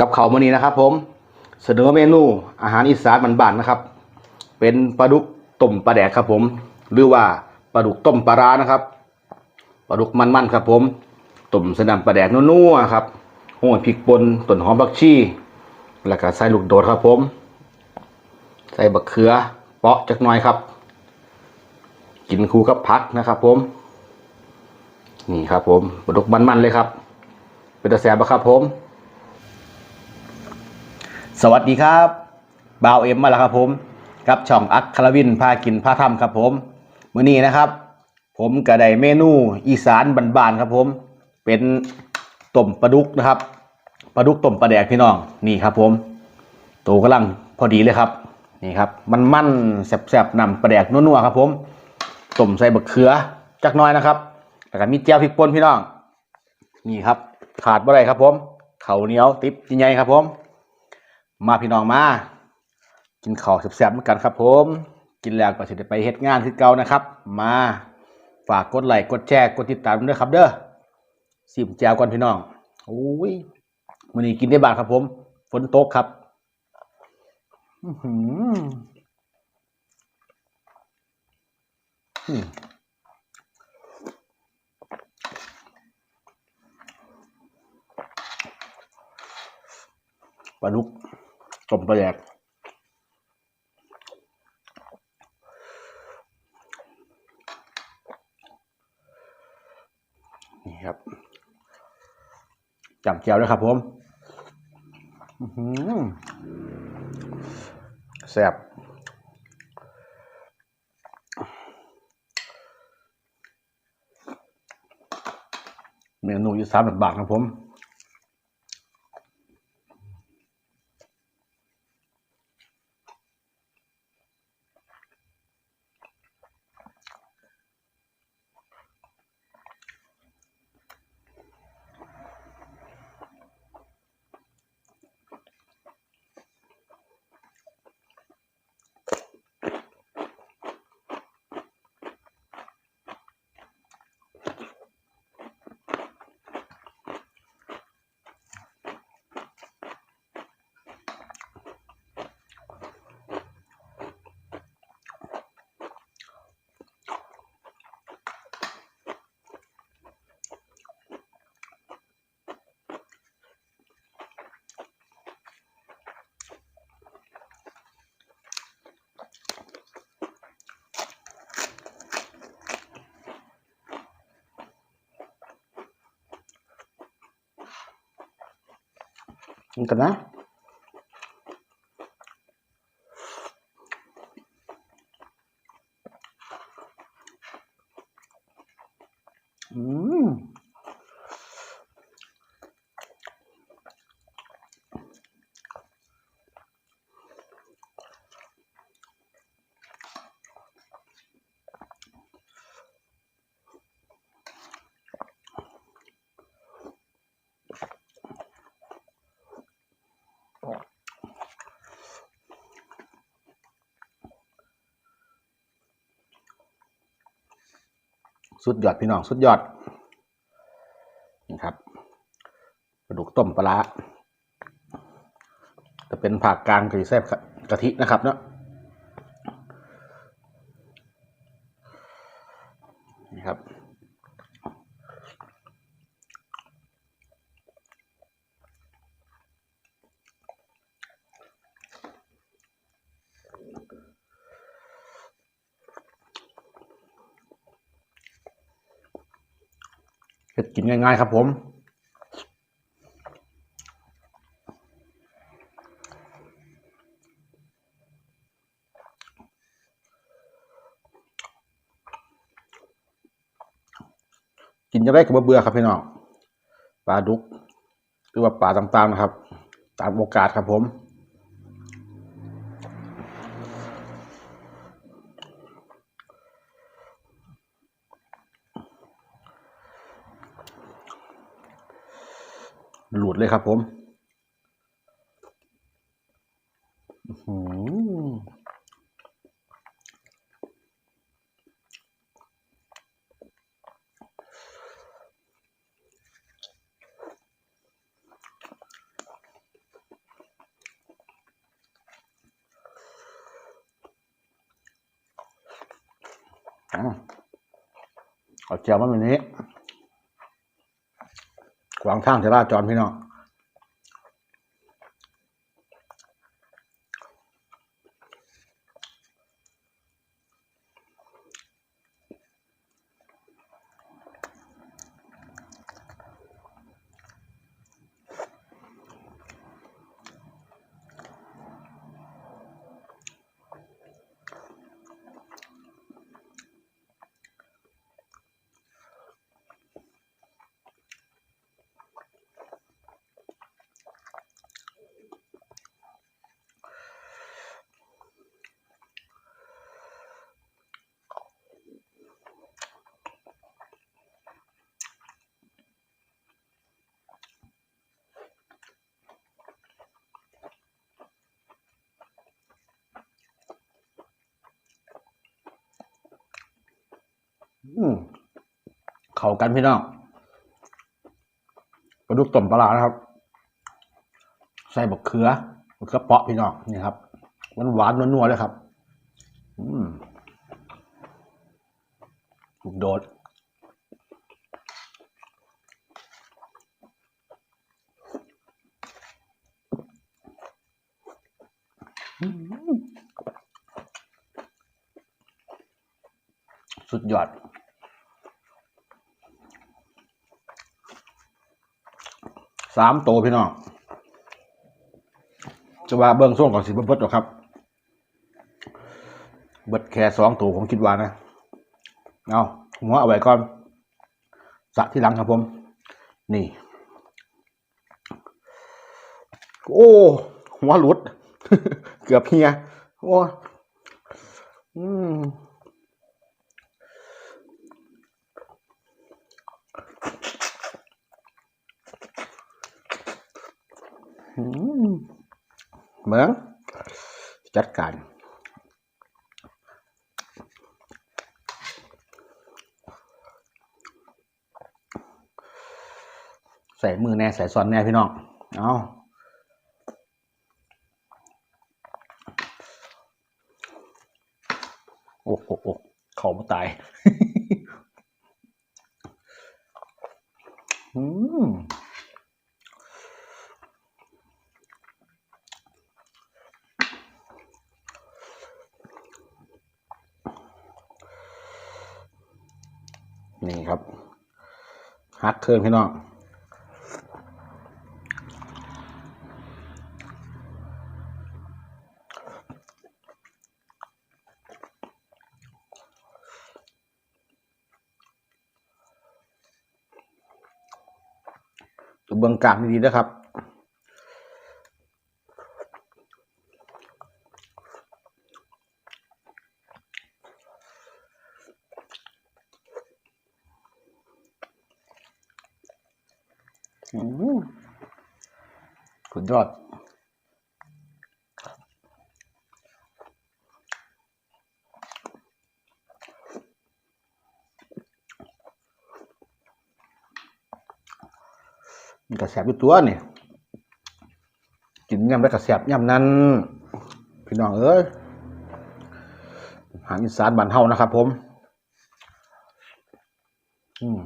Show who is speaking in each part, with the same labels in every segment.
Speaker 1: กับเขามื้อนี้นะครับ ผมเสนอเมนูอาหารอีสานบ้านๆนะครับ เป็นปลาดุกต้มปลาแดกครับ ผม หรือว่าปลาดุกต้มปลาร้านะครับปลาดุกมันๆครับ ผมต้มสนำปลาแดกนัวๆครับโห้ยพริกป่นต้นหอมบักชีแล้วก็ใส่ลูกโดดครับผม ใส่บักเขือเปาะจักหน่อยครับ กินคู่กับผักนะครับ ผม นี่ครับ ผมปลาดุกมันๆเลยครับเป็นตาแสบปะครับผม สวัสดีครับบ่าวเอ็มมาแล้วครับผมกับช่องอัคคารวินพากินพาทำครับผมมื้อนี้นะครับ ผมก็ได้เมนูอีสานบานๆครับผม เป็นต้มปลาดุกนะครับปลาดุกต้มปลาแดกพี่น้องนี่ครับผมโตกำลังพอดีเลยครับนี่ครับ มันมันแซ่บๆนำปลาแดกนัวๆครับผมต้มใส่บักเขือจักน้อยนะครับแล้วก็มีแจ่วพริกป่นพี่น้อง นี่ครับ ขาดบ่ได้ครับผมเข้าเหนียวติ๊บใหญ่ครับผม มาพี่น้องมา กินข้าวแซ่บๆเหมือนกันครับ ผม กินแล้วก็จะได้ไปเฮ็ดงานคือเก่านะครับ มาฝากกดไลค์กดแชร์กดติดตามด้วยครับ เด้อสิมแจวก่อนพี่น้องโอ้ยมื้อนี้กินได้บางครับ ผม ฝนตกครับอื้อหืออืมปลาดุก ต้มปลาแดกนี่ครับจับเจียวด้วยครับผมแซ่บเมนูยู่สามบาทครับผม กิน สุดยอดพี่น้องสุดยอดนะครับกระดูกต้มปลาร้าจะเป็นผักกลางกระทิแซ่บกะทินะครับเนาะนี่ครับ เฮ็ดกินง่ายๆครับผมกินจะได้กับบ่เบื่อครับพี่น้องปลาดุกหรือว่าปลาต่างๆนะครับ ตามโอกาสครับผม เลยครับผมเอาเจียวมาแบบนี้กวางทางจะราจรพี่น้อง เข้ากันพี่น้องปลาดุกต้มปลาร้านะครับ ใส่บักเขือบักเขือเปาะพี่น้องนี่ครับหวานหวานนัวๆเลยครับอืมลูกโดดสุดยอด สามโตวพี่น้องจะว่าเบิ้องส่วงก่อนสิบเบิดหรอกครับ เบิดแค่สองตัวผมคิดว่านะ เอาหัวเอาไว้ก่อนสะที่หลังครับผม นี่ โอ้ หัวหลุด เกือบเฮีย โอ้ อืม เหมืองจัดการใส่มือแน่ใส่ซอนแน่พี่น้อง เอาโอ้โหโอ้เขามาตาย อืม นี่ครับฮัก เครื่องพี่น้องดูเบื้องกลางดีๆนะครับ อืม สุดยอดมันกระแสบอยู่ตัวนี่กินยำได้กระแสบยำนั้น พี่น้องเอ้ยอหารอีสานบ้านเฮานะครับผม อืม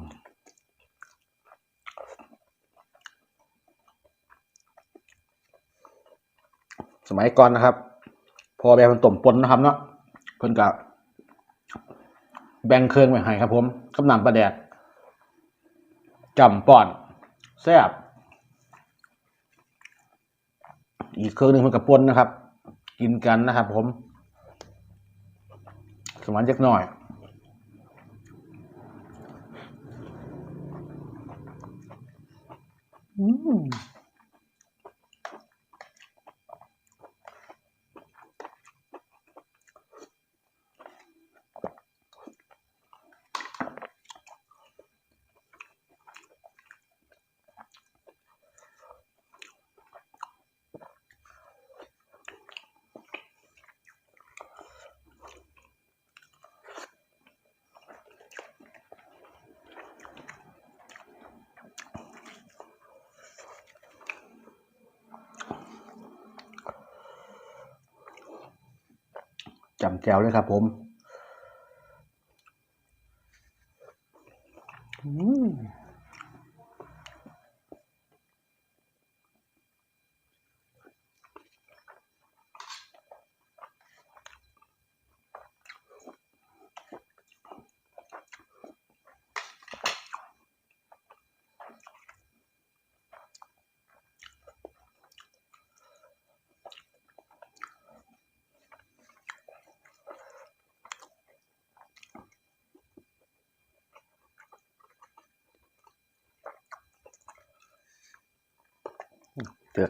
Speaker 1: สมัยก่อนนะครับ พอแบบมันต้มปนนะครับเนาะเพิ่นกับแบ่งเครื่องไว้ให้ครับ ผมกำนำปลาแดดจำป่อนแซบอีกเครื่องหนึ่งเพิ่นกับปนนะครับ กินกันนะครับ ผม สมัยเล็กหน่อยอืม จำแจวเลยครับผม เตื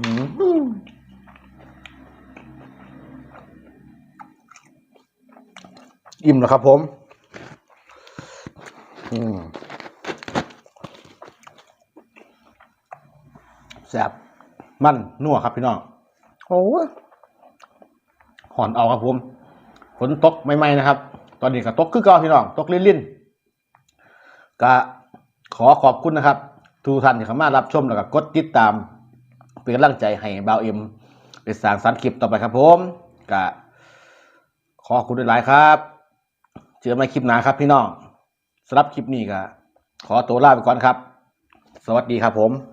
Speaker 1: อก้างอิ่มแล้วครับผม อืมแซ่บมันนัวครับพี่น้องโอ้ยหอนเอาครับผมฝนตกไม่ไหมนะครับ ตอนนี้ก็ตกคือเก่าพี่น้องตกลิ่นๆก็ขอขอบคุณนะครับ ทุกท่านที่เข้ามารับชมแล้วก็กดติดตาม เป็นกำลังใจให้บ่าวเอ็มเป็นสร้างสรรค์คลิปต่อไปครับผมก็ขอคุณหลายครับ เจอกันใหม่คลิปหน้าครับพี่น้องสำหรับคลิปนี้ก็ขอตัวลาไปก่อนครับ สวัสดีครับผม